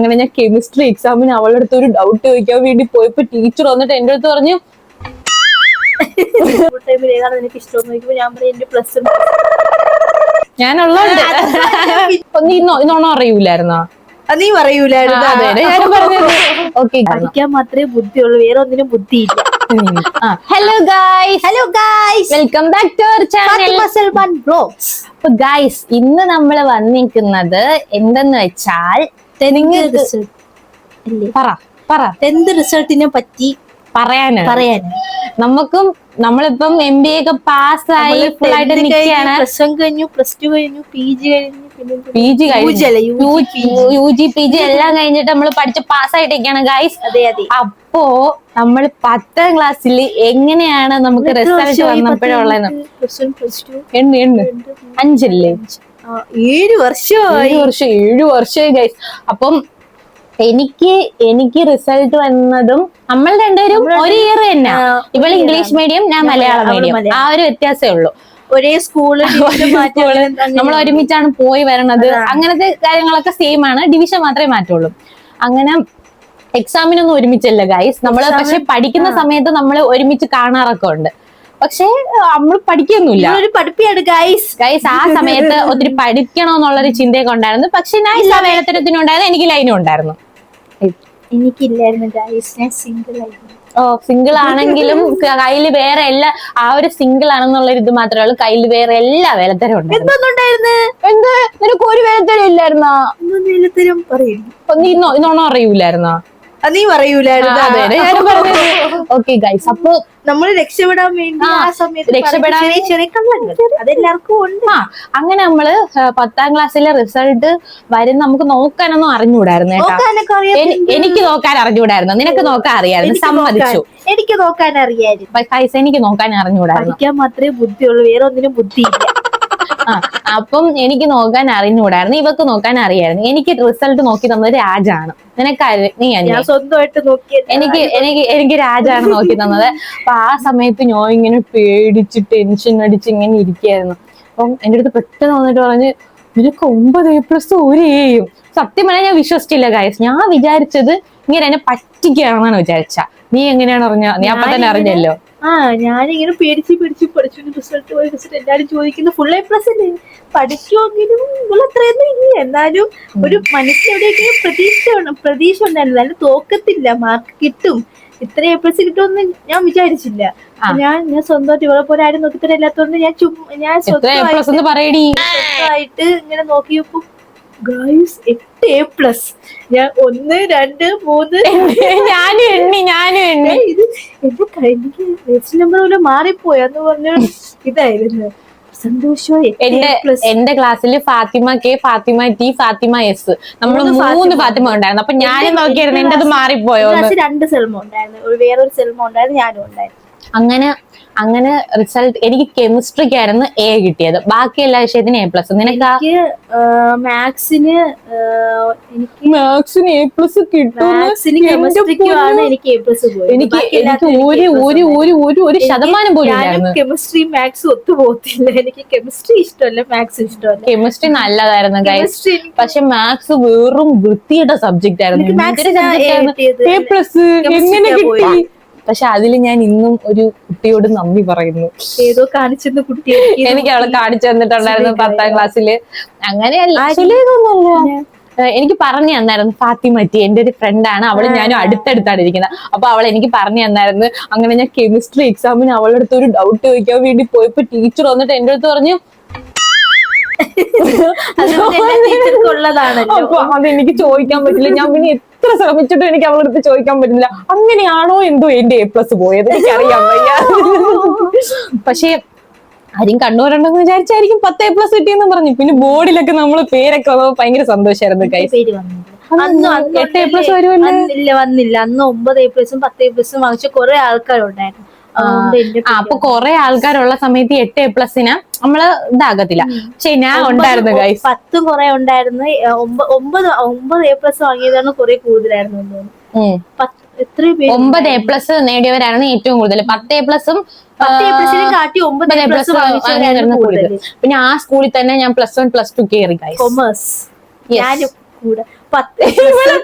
അങ്ങനെ ഞാൻ കെമിസ്ട്രി എക്സാമിന് അവളുടെ അടുത്ത് ഒരു ഡൗട്ട് ചോദിക്കാൻ വേണ്ടി പോയപ്പോ ടീച്ചർ വന്നിട്ട് എന്റെ അടുത്ത് പറഞ്ഞു ടൈമിൽ ഏതാണ് നിനക്ക് ചോദിക്കുമ്പോൾ ഞാൻ പറയും എന്റെ പ്ലസ് ഇന്നോ ഇന്നോണം അറിയൂലായിരുന്നോ? നീ പറയൂലായിരുന്നു. പഠിക്കാൻ മാത്രമേ ബുദ്ധിയുള്ളൂ വേറെ ഒന്നിനും ബുദ്ധിയില്ല. Hello guys hello guys welcome back to our channel Salman blogs അപ്പൊ ഗായ്സ് ഇന്ന് നമ്മൾ വന്നിരിക്കുന്നത് എന്തെന്ന് വെച്ചാൽ ടെൻത്ത് റിസൾട്ട് പറ പറ. ടെൻത്ത് റിസൾട്ടിനെ പറ്റി പറയാന് പറയാന്. നമുക്കും നമ്മളിപ്പം എം ബി ഒക്കെ പാസ്സായി ഫുൾ ആയിട്ട് നിൽക്കുകയാണ് പ്ലസ് വൺ കഴിഞ്ഞു പ്ലസ് ടു കഴിഞ്ഞു പി ജി കഴിഞ്ഞു P G U G P G എല്ലാം കഴിഞ്ഞിട്ട് നമ്മൾ പഠിച്ച് പാസ്സായിട്ടിരിക്കുകയാണ് ഗൈസ് അതെ അതെ. അപ്പോ നമ്മൾ പത്താം ക്ലാസ്സിൽ എങ്ങനെയാണ് നമുക്ക് റിസൾട്ട് വന്നപ്പോഴുള്ളതെന്ന്? അഞ്ചല്ലേ? ഏഴ് വർഷമായി. ഏഴ് വർഷം ഏഴു വർഷമായി ഗൈസ് അപ്പം എനിക്ക് എനിക്ക് റിസൾട്ട് വന്നതും നമ്മൾ രണ്ടുപേരും ഒരു ഇയർ തന്നെ. ഇവൾ ഇംഗ്ലീഷ് മീഡിയം ഞാൻ മലയാളം മീഡിയം ആ ഒരു വ്യത്യാസമേ ഉള്ളൂ. ഒരേ സ്കൂൾ നമ്മൾ ഒരുമിച്ചാണ് പോയി വരണത്. അങ്ങനത്തെ കാര്യങ്ങളൊക്കെ സെയിം ആണ്. ഡിവിഷൻ മാത്രമേ മാറ്റുള്ളൂ. അങ്ങനെ എക്സാമിനൊന്നും ഒരുമിച്ചല്ല ഗൈസ് നമ്മൾ പക്ഷെ പഠിക്കുന്ന സമയത്ത് നമ്മൾ ഒരുമിച്ച് കാണാറൊക്കെ ഉണ്ട്. പക്ഷെ നമ്മൾ പഠിക്കൊന്നുമില്ല. ഒരു പഠിപ്പിയാണ് ഗൈസ് ഗൈസ് ആ സമയത്ത് ഒത്തിരി പഠിക്കണമെന്നുള്ളൊരു ചിന്തയൊക്കെ ഉണ്ടായിരുന്നു പക്ഷെ ഞാൻ എല്ലാ വേലത്തരത്തിനും ഉണ്ടായിരുന്നു എനിക്ക് ലൈനും ഉണ്ടായിരുന്നു. എനിക്കില്ലായിരുന്നു ഗൈസ് ഞാൻ സിംഗിൾ ആയിരുന്നു. ഓ സിംഗിൾ ആണെങ്കിലും കയ്യിൽ വേറെ എല്ലാ ആ ഒരു സിംഗിൾ ആണെന്നുള്ള ഇത് മാത്രമേ ഉള്ളൂ. കയ്യിൽ വേറെ എല്ലാ വേലത്തരം എന്തൊന്നുണ്ടായിരുന്നു? എന്ത്? നിനക്ക് ഒരു വേലത്തരം ഇല്ലായിരുന്നോ? നീ ഇന്നോ ഇന്നോണോ അറിയൂലായിരുന്നോ? നീ പറയൂലായിരുന്നു ഓക്കെ ഗൈസ് അപ്പൊ നമ്മൾ രക്ഷപ്പെടാൻ വേണ്ടി ആ, സമയത്ത് രക്ഷപ്പെടാൻ ചെറിയ കള്ളങ്ങൾ അതെല്ലാവർക്കും ഉണ്ട്. അങ്ങനെ നമ്മൾ പത്താം ക്ലാസ്സിലെ റിസൾട്ട് വരും നമുക്ക് നോക്കാനൊന്നും അറിഞ്ഞൂടായിരുന്നു എനിക്ക് നോക്കാൻ അറിഞ്ഞൂടായിരുന്നു നിനക്ക് നോക്കാൻ അറിയായിരുന്നു. സമ്മതിച്ചു. എനിക്ക് നോക്കാൻ അറിയായിരുന്നു. പൈസ എനിക്ക് നോക്കാൻ അറിഞ്ഞൂടായിരുന്നു പഠിക്കാൻ മാത്രമേ ബുദ്ധിയുള്ളൂ. വേറെ ഒന്നിനും ബുദ്ധിയില്ല. അപ്പം എനിക്ക് നോക്കാൻ അറിഞ്ഞൂടായിരുന്നു ഇവക്ക് നോക്കാൻ അറിയായിരുന്നു. എനിക്ക് റിസൾട്ട് നോക്കി തന്നത് രാജാണ്. നിനക്ക് സ്വന്തമായിട്ട് നോക്കി എനിക്ക് എനിക്ക് എനിക്ക് രാജാണ് നോക്കി തന്നത്. അപ്പൊ ആ സമയത്ത് ഞാൻ ഇങ്ങനെ പേടിച്ച് ടെൻഷൻ അടിച്ച് ഇങ്ങനെ ഇരിക്കുകയായിരുന്നു. അപ്പം എന്റെ അടുത്ത് പെട്ടെന്ന് വന്നിട്ട് പറഞ്ഞ് നിനക്ക് ഒമ്പത് എ പ്ലസ് ഒരു എയും സത്യം പറഞ്ഞാൽ ഞാൻ വിശ്വസിച്ചില്ല ഗായസ് ഞാൻ വിചാരിച്ചത് ഇങ്ങനെ എന്നെ പറ്റിക്കുകയാണെന്നാണ് വിചാരിച്ച നീ എങ്ങനെയാണ് അറിഞ്ഞ? നീ അപ്പൊ തന്നെ അറിഞ്ഞല്ലോ. ആ ഞാനിങ്ങനെ പേടിച്ച് പേടിച്ച് പഠിച്ചു റിസൾട്ട് പോയി. റിസൾട്ട് എല്ലാവരും ചോദിക്കുന്നു ഫുൾ എ പ്ലസ് അല്ലേ? പഠിക്കുമെങ്കിലും അത്രയൊന്നും ഇല്ല. എന്നാലും ഒരു മനസ്സിലെവിടെയെങ്കിലും പ്രതീക്ഷ പ്രതീക്ഷ ഉണ്ടായിരുന്നു. അതിന് തോക്കത്തില്ല. മാർക്ക് കിട്ടും. ഇത്ര എ പ്ലസ് കിട്ടുമെന്ന് ഞാൻ വിചാരിച്ചില്ല. ഞാൻ ഞാൻ സ്വന്തമായിട്ട് ഇവളെ പോലെ ആരും നോക്കിത്തരം ഇല്ലാത്തതുകൊണ്ട് ഞാൻ ഞാൻ സ്വന്തമായിട്ട് ഇങ്ങനെ നോക്കിയപ്പോ ഗൈസ് എട്ട് എ പ്ലസ് ഞാൻ ഒന്ന് രണ്ട് മൂന്ന്. ഞാനും എണ്ണി ഞാനും എണ്ണി. ഇത് എന്റെ കഴിഞ്ഞ രജിസ്റ്റർ നമ്പർ പോലെ മാറിപ്പോയി എന്ന് പറഞ്ഞ ഇതായിരുന്നു. എന്റെ എന്റെ ക്ലാസ്സിൽ Fathima K Fathima T Fathima S നമ്മൾ മൂന്ന് ഫാത്തിമ. ഉണ്ടായിരുന്നു. അപ്പൊ ഞാനും നോക്കിയായിരുന്നു എന്റെ അത് മാറിപ്പോയോ രണ്ട് സെൽമ ഉണ്ടായിരുന്നു. വേറൊരു സെൽമ ഉണ്ടായിരുന്നു ഞാനും ഉണ്ടായിരുന്നു. അങ്ങനെ അങ്ങനെ റിസൾട്ട് എനിക്ക് കെമിസ്ട്രിക്കായിരുന്നു എ കിട്ടിയത്. ബാക്കി എല്ലാ വിഷയത്തിനും എ പ്ലസ് നിനക്ക് എനിക്ക് മാത്സിന് എനിക്ക് മാത്സിന് എ പ്ലസ് കെമിസ്ട്രിക്കും ആണ് എനിക്ക് എ പ്ലസ് പോയത്. എനിക്ക് ബാക്കി എനിക്ക് എല്ലാത്തിനും ഒരു ഒരു ഒരു ഒരു ഒരു ശതമാനം പോലും കെമിസ്ട്രി മാത്സ് ഒത്തു പോകത്തില്ല. എനിക്ക് കെമിസ്ട്രി ഇഷ്ടമല്ല മാത്സ് ഇഷ്ടമല്ല. കെമിസ്ട്രി നല്ലതായിരുന്നു കെമിസ്ട്രി പക്ഷെ മാത്സ് വെറും വൃത്തിയുടെ സബ്ജക്റ്റ് ആയിരുന്നു. ആയിരുന്നു. plus Chemistry എങ്ങനെ കിട്ടി? പക്ഷെ അതിൽ ഞാൻ ഇന്നും ഒരു കുട്ടിയോട് നന്ദി പറയുന്നു. ഏതോ കാണിച്ചെന്ന് കുട്ടി എനിക്ക് അവളെ കാണിച്ചു തന്നിട്ടുണ്ടായിരുന്നു. പത്താം ക്ലാസ്സിൽ. അങ്ങനെയല്ല എനിക്ക് പറഞ്ഞു തന്നായിരുന്നു ഫാത്തിമറ്റി എന്റെ ഒരു ഫ്രണ്ടാണ് അവൾ ഞാനും അടുത്തടുത്താണ് ഇരിക്കുന്നത്. അപ്പൊ അവൾ എനിക്ക് പറഞ്ഞു തന്നായിരുന്നു അങ്ങനെ ഞാൻ കെമിസ്ട്രി എക്സാമിന് അവളുടെ അടുത്ത് ഒരു ഡൗട്ട് ചോദിക്കാൻ വേണ്ടി പോയപ്പോ ടീച്ചർ വന്നിട്ട് എന്റെ അടുത്ത് പറഞ്ഞു അതെനിക്ക് ചോദിക്കാൻ പറ്റില്ല. ഞാൻ പിന്നെ എത്ര ശ്രമിച്ചിട്ടും എനിക്ക് അവളെടുത്ത് ചോദിക്കാൻ പറ്റില്ല അങ്ങനെയാണോ എന്തോ എന്റെ എ പ്ലസ് പോയത്? എനിക്കറിയാൻ വയ്യ. പക്ഷേ ആരും കണ്ണൂരുണ്ടെന്ന് വിചാരിച്ചായിരിക്കും പത്ത് എ പ്ലസ് കിട്ടിയെന്ന് പറഞ്ഞു. പിന്നെ ബോർഡിലൊക്കെ നമ്മൾ പേരൊക്കെ വന്നപ്പോ ഭയങ്കര സന്തോഷമായിരുന്നു കൈ എട്ട് എ പ്ലസ് വരുമല്ലോ? വന്നില്ല. അന്ന് ഒമ്പത് എ പ്ലസും പത്ത് എ പ്ലസും വാങ്ങിച്ച കുറെ ആൾക്കാരുണ്ടായിരുന്നു. ആ അപ്പൊ കൊറേ ആൾക്കാരുള്ള സമയത്ത് എട്ട് എ പ്ലസിന് നമ്മൾ ഇതാകത്തില്ല. പക്ഷെ ഞാൻ ഉണ്ടായിരുന്നു ഗൈസ് പത്തും കുറെ ഉണ്ടായിരുന്നു. ഒമ്പത് ഒമ്പത് എ പ്ലസ് വാങ്ങിയതാണ് കുറെ കൂടുതലായിരുന്നു ഒമ്പത് എ പ്ലസ് നേടിയവരാണ് ഏറ്റവും കൂടുതൽ പത്ത് എ പ്ലസും കാട്ടി ഒമ്പത് എ പ്ലസ് വാങ്ങിച്ചവരായിരുന്നു കൂടുതൽ പിന്നെ ആ സ്കൂളിൽ തന്നെ ഞാൻ പ്ലസ് വൺ പ്ലസ് ടു കയറി ഗൈസ് കൊമേഴ്സ്. ഞാനും കൂടെ. പത്ത്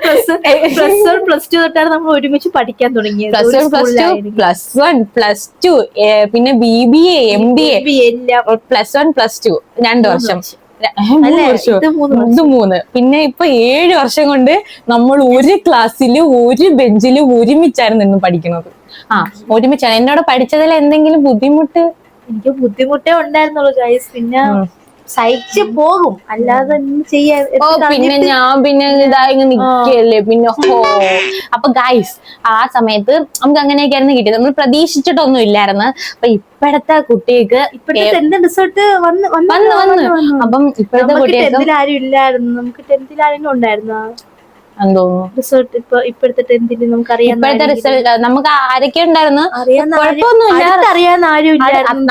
plus plus one plus two തൊട്ടാണ് നമ്മൾ ഒരുമിച്ച് പഠിക്കാൻ തുടങ്ങിയത്. Plus one plus two. Plus one plus two പിന്നെ B B A M B A plus one plus two രണ്ട് വർഷം. മൂന്ന് ഇത് മൂന്ന് മൂന്ന്. പിന്നെ ഇപ്പൊ ഏഴ് വർഷം കൊണ്ട് നമ്മൾ ഒരു ക്ലാസ്സിൽ ഒരു ബെഞ്ചിൽ ഒരുമിച്ചായിരുന്നു നിന്ന് പഠിക്കുന്നത്. ആ. ഒരുമിച്ചാണ്. എന്നോട് പഠിച്ചതിൽ എന്തെങ്കിലും ബുദ്ധിമുട്ട്? എനിക്ക് ബുദ്ധിമുട്ടേ ഉണ്ടായിരുന്നുള്ളൂ ഗൈസ് പിന്നെ സഹിച്ച് പോകും. അല്ലാതെ ചെയ്യാൻ പിന്നെ ഞാൻ പിന്നെ ഇതായി നിക്കല്ലേ? പിന്നെ ഹോ. അപ്പൊ ഗൈസ് ആ സമയത്ത് നമുക്ക് അങ്ങനെയൊക്കെയായിരുന്നു കിട്ടിയത്. നമ്മൾ പ്രതീക്ഷിച്ചിട്ടൊന്നും ഇല്ലായിരുന്നു. അപ്പൊ ഇപ്പോഴത്തെ കുട്ടികൾക്ക് റിസൾട്ട് വന്ന് വന്ന് അപ്പം ഇപ്പോഴത്തെ കുട്ടികൾക്ക് ആരും ഇല്ലായിരുന്നു. നമുക്ക് ടെൻത്തിൽ ആരെങ്കിലും ഉണ്ടായിരുന്നോ? എന്തോന്നു റിസൾട്ട് ഇപ്പൊ ഇപ്പോഴത്തെ ടെൻത്തിൽ നമുക്ക് അറിയാൻ ഇപ്പോഴത്തെ റിസൾട്ട് നമുക്ക് ആരൊക്കെ ഉണ്ടായിരുന്നു? കുഴപ്പമൊന്നുമില്ല. ആരും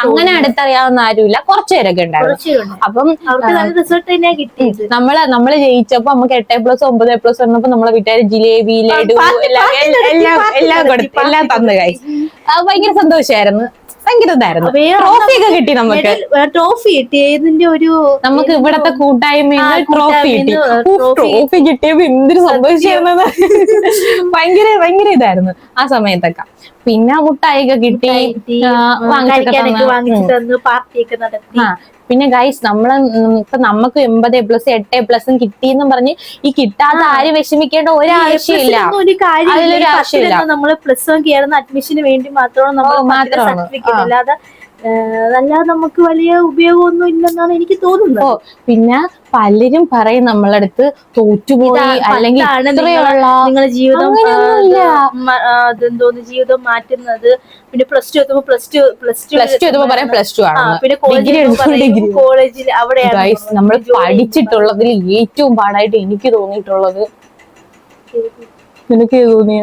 അങ്ങനെ അടുത്തറിയാവുന്ന ആരുമില്ല. കുറച്ചുപേരൊക്കെ ഉണ്ടായിരുന്നു. അപ്പം അവർക്ക് നല്ല റിസൾട്ട് തന്നെയാ കിട്ടിയത്. നമ്മൾ നമ്മൾ ജയിച്ചപ്പോ നമുക്ക് എട്ട് പ്ലസ് ഒമ്പത് പ്ലസ് വന്നപ്പോ നമ്മളെ വീട്ടുകാർ ജിലേബി ലഡു എല്ലാം എല്ലാം എല്ലാം കൊടുത്തു എല്ലാം തന്നു കായി ഭയങ്കര സന്തോഷമായിരുന്നു ഭയങ്കര ഇതായിരുന്നു. ട്രോഫി ഒക്കെ കിട്ടി നമുക്ക്. ട്രോഫി കിട്ടി ഏതിന്റെ ഒരു നമുക്ക് ഇവിടത്തെ കൂട്ടായ്മയിൽ ട്രോഫി കിട്ടി. ട്രോഫി കിട്ടിയപ്പോ എന്തൊരു സന്തോഷമായിരുന്നത് ഭയങ്കര ഭയങ്കര ഇതായിരുന്നു ആ സമയത്തൊക്കെ. പിന്നെ മുട്ടായൊക്കെ കിട്ടി. കിട്ടി, പിന്നെ ഗൈസ് നമ്മൾ ഇപ്പൊ നമുക്ക് എൺപത് പ്ലസ് എട്ട് പ്ലസും എന്ന് പറഞ്ഞ് ഈ കിട്ടാത്ത ആര് വിഷമിക്കേണ്ട ഒരാവശ്യമില്ല. അതിലൊരു ആവശ്യമില്ല. നമ്മൾ പ്ലസ് വൺ കയറുന്ന അഡ്മിഷന് വേണ്ടി മാത്രമാണ് നമ്മൾ മാത്രമാണ്. അല്ലാതെ നമുക്ക് വലിയ ഉപയോഗമൊന്നും ഇല്ലെന്നാണ് എനിക്ക് തോന്നുന്നത്. ഓ പിന്നെ പലരും പറയും നമ്മളടുത്ത് തോറ്റുപോയി അല്ലെങ്കിൽ പത്താണ് ഇത്രയുള്ള നിങ്ങളെ ജീവിതം അതെന്തോന്ന് ജീവിതം മാറ്റുന്നത്. പിന്നെ പ്ലസ് ടു എത്തുമ്പോ plus two plus two plus two എത്തുമ്പോ പറയാം പ്ലസ് ടു ആണ് പിന്നെ കോളേജിൽ കോളേജിൽ അവിടെയാണ് നമ്മൾ പഠിച്ചിട്ടുള്ളതിൽ ഏറ്റവും പാടായിട്ട് എനിക്ക് തോന്നിയിട്ടുള്ളത്. നിനക്ക് തോന്നിയ?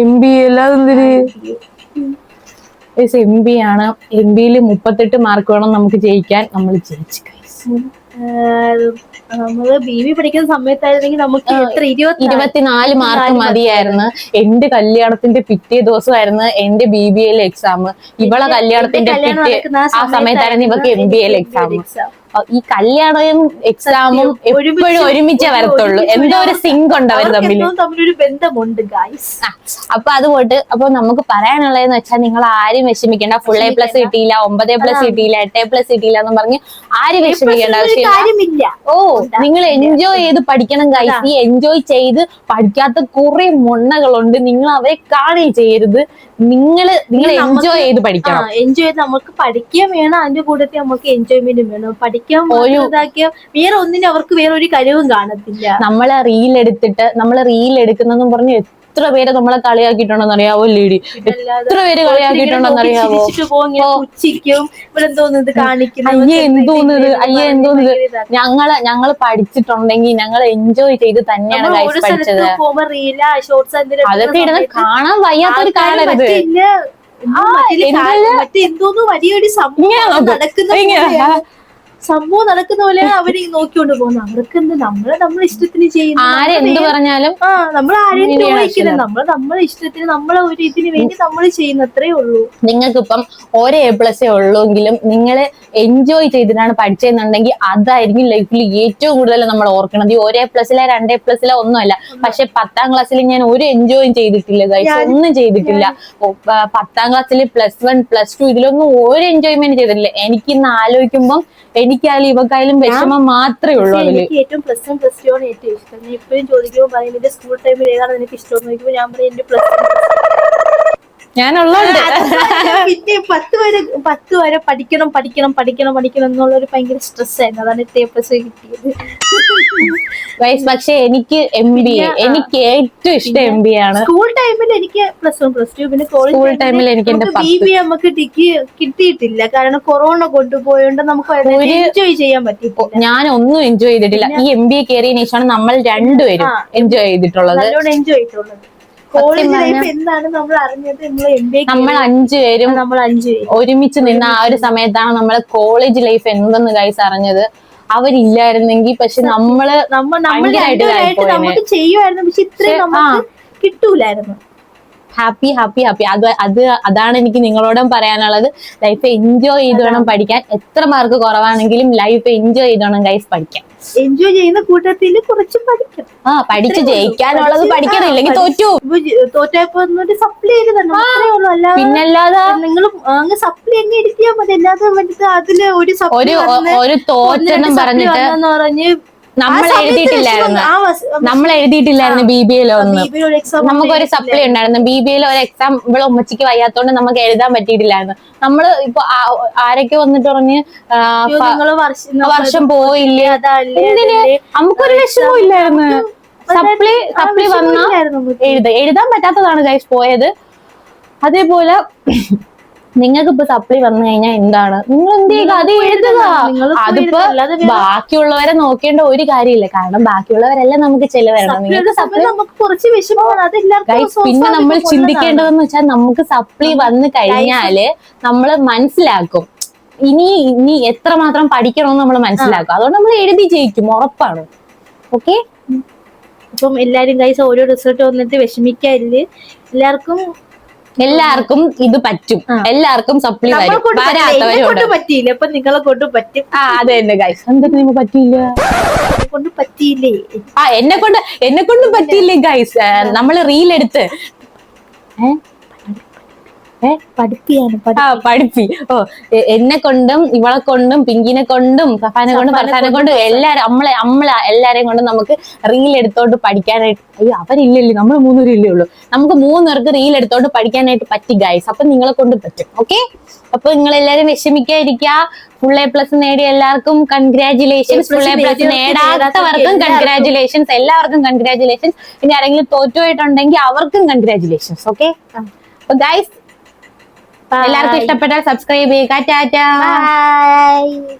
എം ബി അല്ലാതെന്തിരി എം ബി ആണ്. എം ബിയിൽ മുപ്പത്തെട്ട് മാർക്ക് വേണം നമുക്ക് ജയിക്കാൻ. നമ്മൾ ജയിച്ചു. നമ്മൾ ബി ബി പഠിക്കുന്ന സമയത്തായിരുന്നെങ്കിൽ നമുക്ക് എത്ര ഇരുപത്തിനാല് മാർക്ക് മതിയായിരുന്നു. എന്റെ കല്യാണത്തിന്റെ പിറ്റേ ദിവസമായിരുന്നു എന്റെ ബി ബി എൽ എക്സാം ഇവളെ കല്യാണത്തിന്റെ പിറ്റേ ആ സമയത്തായിരുന്നു ഇവക്ക് എം ബി എൽ എക്സാം ഈ കല്യാണവും എക്സാമും എപ്പോഴും ഒരുമിച്ചേ വരത്തുള്ളൂ. എന്തോ ഒരു സിങ്ക് ഉണ്ട് അവർ തമ്മിൽ തമ്മിലൊരു ബന്ധമുണ്ട് ഗൈസ് അപ്പൊ അത് പോട്ട് അപ്പൊ നമുക്ക് പറയാനുള്ളതെന്ന് വെച്ചാൽ നിങ്ങൾ ആരും വിഷമിക്കേണ്ട. ഫുൾ എ പ്ലസ് കിട്ടിയില്ല ഒമ്പത് പ്ലസ് കിട്ടിയില്ല എട്ട് പ്ലസ് കിട്ടിയില്ല എന്ന് പറഞ്ഞ് ആരും വിഷമിക്കേണ്ട ആവശ്യമില്ല. കാര്യമില്ല. ഓ നിങ്ങൾ എൻജോയ് ചെയ്ത് പഠിക്കണം ഗൈസ് ഈ എൻജോയ് ചെയ്ത് പഠിക്കാത്ത കുറെ മുണ്ണകളുണ്ട്. നിങ്ങൾ അവരെ കാണുകയും ചെയ്യരുത്. നിങ്ങൾ നിങ്ങൾ എൻജോയ് ചെയ്ത് പഠിക്കണം. എൻജോയ് ചെയ്ത് നമുക്ക് പഠിക്കുകയും വേണം. അതിന്റെ കൂടെ നമുക്ക് എൻജോയ്മെന്റും വേണം. പഠിക്കാൻ വേറെ ഒന്നിനും അവർക്ക് വേറെ ഒരു കഴിവും കാണത്തില്ല. നമ്മളെ റീൽ എടുത്തിട്ട് നമ്മൾ റീൽ എടുക്കുന്നെന്നും പറഞ്ഞ് എത്ര പേര് നമ്മളെ കളിയാക്കിയിട്ടുണ്ടെന്ന് അറിയാവോ ലേഡി എത്ര പേര് കളിയാക്കിയിട്ടുണ്ടെന്ന് അറിയാവോ? എന്തോന്ന് അയ്യേ എന്തോന്നത് അയ്യേ എന്തോന്നത് ഞങ്ങൾ ഞങ്ങൾ പഠിച്ചിട്ടുണ്ടെങ്കിൽ ഞങ്ങൾ എൻജോയ് ചെയ്ത് തന്നെയാണ് പഠിച്ചത്. അതൊക്കെ ഇടുന്ന കാണാൻ വയ്യാത്തൊരു കാണരുത് മറ്റെന്തോന്ന് വലിയൊരു സംഭവം. നടക്കുന്ന. സംഭവം നടക്കുന്ന പോലെ അവർ നോക്കിക്കൊണ്ട് പോകുന്നത് അവർക്ക് എന്ത് നമ്മൾ നമ്മളെ ഇഷ്ടത്തിന് ചെയ്യുന്നു പറഞ്ഞാലും ആ നമ്മൾ ആരെയും ചോദിക്കുന്നത് നമ്മൾ നമ്മളെ ഇഷ്ടത്തിന് നമ്മളെ ഒരു ഇതിന് വേണ്ടി നമ്മൾ ചെയ്യുന്ന അത്രേ ഉള്ളൂ. നിങ്ങൾക്കിപ്പം ഒരേ എ പ്ലസേ ഉള്ളൂങ്കിലും നിങ്ങൾ എൻജോയ് ചെയ്തിട്ടാണ് പഠിച്ചതെന്നുണ്ടെങ്കിൽ അതായിരിക്കും ലൈഫിൽ ഏറ്റവും കൂടുതൽ നമ്മൾ ഓർക്കണത് ഈ ഒരേ പ്ലസിലെ രണ്ടേ പ്ലസിലെ ഒന്നുമല്ല. പക്ഷെ പത്താം ക്ലാസ്സിൽ ഞാൻ ഒരു എൻജോയ് ചെയ്തിട്ടില്ല ഗൈസ് ഒന്നും ചെയ്തിട്ടില്ല. പത്താം ക്ലാസ്സിൽ പ്ലസ് വൺ പ്ലസ് ടു ഇതിലൊന്നും ഒരു എൻജോയ്മെന്റ് ചെയ്തിട്ടില്ല. എനിക്ക് ഇന്ന് ആലോചിക്കുമ്പം എനിക്കായാലും ഇവക്കായാലും വിഷമം മാത്രമേ ഉള്ളൂ അതിൽ അതിൽ. എനിക്ക് ഏറ്റവും പ്ലസ് വൺ പ്ലസ് ടു ആണ് ഏറ്റവും ഇഷ്ടം. എപ്പോഴും ചോദിക്കുമ്പോൾ പറയും എന്റെ സ്കൂൾ ടൈമിൽ ഏതാണ് എനിക്ക് ഇഷ്ടം എന്ന് ചോദിക്കുമ്പോൾ ഞാൻ പറയും എന്റെ പ്ലസ് ഞാനുള്ളതുണ്ട്. പിന്നെ പത്ത് വരെ പത്ത് വരെ പഠിക്കണം പഠിക്കണം പഠിക്കണം പഠിക്കണം എന്നുള്ളൊരു ഭയങ്കര സ്ട്രെസ് ആയിരുന്നു. അതാണ് ഇത്തേ പ്ലസ് കിട്ടിയത്. പക്ഷെ എനിക്ക് എം ബി എ എനിക്ക് ഏറ്റവും ഇഷ്ടം എം ബി ആണ്. സ്കൂൾ ടൈമിൽ എനിക്ക് പ്ലസ് വൺ പ്ലസ് ടു പിന്നെ സ്കൂൾ കോളേജ് സ്കൂൾ ടൈമിൽ എനിക്ക് എന്റെ ബി ബി നമുക്ക് ഡിഗ്രി കിട്ടിയിട്ടില്ല. കാരണം കൊറോണ കൊണ്ടുപോയോണ്ട് നമുക്ക് എൻജോയ് ചെയ്യാൻ പറ്റി ഞാൻ ഒന്നും എൻജോയ് ചെയ്തിട്ടില്ല. ഈ എം ബി എ കയറിയതിനു ശേഷമാണ് നമ്മൾ രണ്ടുപേരും എൻജോയ് ചെയ്തിട്ടുള്ളത്. എൻജോയ് ചെയ്തിട്ടുള്ളത് കോളേജ് ലൈഫ് എന്താണ് നമ്മൾ അറിഞ്ഞത്? നമ്മൾ അഞ്ചുപേരും നമ്മൾ അഞ്ചു പേര്. ഒരുമിച്ച് നിന്ന ആ ഒരു സമയത്താണ് നമ്മൾ കോളേജ് ലൈഫ് എന്തെന്ന് ഗൈസ് അറിഞ്ഞത്. അവരില്ലായിരുന്നെങ്കിൽ പക്ഷെ നമ്മൾ നമ്മ നമ്മൾ ചെയ്യുമായിരുന്നു. പക്ഷെ ഇത്രയും കിട്ടൂലായിരുന്നു. ഹാപ്പി ഹാപ്പി ഹാപ്പി അത് അത് അതാണ് എനിക്ക് നിങ്ങളോടും പറയാനുള്ളത്. ലൈഫ് എൻജോയ് ചെയ്ത് വേണം പഠിക്കാൻ. എത്ര മാർക്ക് കുറവാണെങ്കിലും ലൈഫ് എൻജോയ് ചെയ്ത് വേണം ഗൈസ് പഠിക്കാൻ. എൻജോയ് ചെയ്യുന്ന കൂട്ടത്തിൽ കുറച്ച് പഠിക്കും. ആ പഠിച്ച് ജയിക്കാനുള്ളത് പഠിക്കണം ഇല്ലെങ്കിൽ തോറ്റു. തോറ്റപ്പോ സപ്ലൈ ചെയ്ത് തന്നെ പിന്നല്ലാതെ നിങ്ങൾ അങ്ങ് സപ്ലൈ അങ്ങ് എടുത്തിയാൽ മതി. അല്ലാതെ അതിൽ ഒരു ഒരു തോറ്റെന്നും പറഞ്ഞിട്ട് പറഞ്ഞ് നമ്മൾ എഴുതിയിട്ടില്ലായിരുന്നു. നമ്മൾ എഴുതിയിട്ടില്ലായിരുന്നു ബി ബി എൽ ഒന്ന്. നമുക്കൊരു സപ്ലൈ ഉണ്ടായിരുന്നു. ബി ബി എൽ ഒരു എക്സാം ഇവിടെ ഉമ്മച്ചിക്ക് വയ്യാത്തോണ്ട് നമുക്ക് എഴുതാൻ പറ്റിയിട്ടില്ലായിരുന്നു. നമ്മൾ ഇപ്പൊ ആരൊക്കെ വന്നിട്ട് പറഞ്ഞ് വർഷം പോയില്ല? എന്തിന്? നമുക്കൊരു വിഷമവും ഇല്ലായിരുന്നു. സപ്ലി സപ്ലൈ സപ്ലി വന്ന എഴുത എഴുതാൻ പറ്റാത്തതാണ് ഗൈസ് പോയത്. അതേപോലെ നിങ്ങൾക്ക് ഇപ്പൊ സപ്ലി വന്നു കഴിഞ്ഞാൽ എന്താണ്? നിങ്ങൾ എന്ത് ചെയ്യുക? അത് എഴുതുക. അതിപ്പോ ബാക്കിയുള്ളവരെ നോക്കേണ്ട ഒരു കാര്യമില്ല. കാരണം ബാക്കിയുള്ളവരെല്ലാം നമുക്ക് ചെലവരണം നിങ്ങൾക്ക് പിന്നെ നമ്മൾ. ചിന്തിക്കേണ്ടതെന്ന് വെച്ചാൽ നമുക്ക് സപ്ലി വന്നു കഴിഞ്ഞാൽ നമ്മൾ മനസ്സിലാക്കും. ഇനി ഇനി എത്രമാത്രം പഠിക്കണമെന്ന് നമ്മൾ മനസ്സിലാക്കും. അതുകൊണ്ട് നമ്മൾ എഴുതി ജയിക്കും. ഉറപ്പാണ്. ഓക്കെ ഇപ്പം എല്ലാരും കൈസ് ഓരോ റിസൾട്ട് വന്നിട്ട് വിഷമിക്കാറില്ല എല്ലാവർക്കും എല്ലാവർക്കും ഇത് പറ്റും. എല്ലാവർക്കും സപ്ലി വരും. എന്നെ കൊണ്ട് പറ്റിയില്ല. അപ്പൊ നിങ്ങളെ കൊണ്ട് പറ്റും. ആ അതെ തന്നെ ഗൈസ് എന്തൊക്കെ നിങ്ങൾക്ക് പറ്റിയില്ല? എന്നെ കൊണ്ട് പറ്റിയില്ലേ? ആ എന്നെ കൊണ്ട് എന്നെ കൊണ്ട് പറ്റിയില്ലേ ഗൈസ് നമ്മൾ റീൽ എടുത്ത്. ഏ? പഠിപ്പി. ഓ എന്നെ കൊണ്ടും ഇവളെ കൊണ്ടും പിങ്കിനെ കൊണ്ടും സഫാനെ കൊണ്ടും സഫാനെ കൊണ്ടും എല്ലാരും നമ്മളെ നമ്മളെ എല്ലാരെയും കൊണ്ടും നമുക്ക് റീൽ എടുത്തോണ്ട് പഠിക്കാനായിട്ട് അയ്യോ അവരില്ലല്ലോ നമ്മൾ മൂന്നുപേരും ഇല്ലേ ഉള്ളൂ. നമുക്ക് മൂന്നുപേർക്ക് റീൽ എടുത്തോണ്ട് പഠിക്കാനായിട്ട് പറ്റി ഗൈസ് അപ്പൊ നിങ്ങളെ കൊണ്ട് പറ്റും ഓക്കെ അപ്പൊ നിങ്ങൾ എല്ലാരും വിഷമിക്കാതിരിക്കുക ഫുൾ എ പ്ലസ് നേടിയ എല്ലാവർക്കും കൺഗ്രാചുലേഷൻസ് ഫുൾ എ പ്ലസ് നേടാത്തവർക്കും കൺഗ്രാചുലേഷൻസ് എല്ലാവർക്കും കൺഗ്രാചുലേഷൻസ് ഇനി ആരെങ്കിലും തോറ്റുപോയിട്ടുണ്ടെങ്കിൽ അവർക്കും കൺഗ്രാചുലേഷൻസ് ഓക്കെ അപ്പൊ ഗൈസ് എല്ലാവർക്കും ഇഷ്ടപ്പെട്ടാൽ സബ്സ്ക്രൈബ് ചെയ്യുക ടാറ്റാ. ബൈ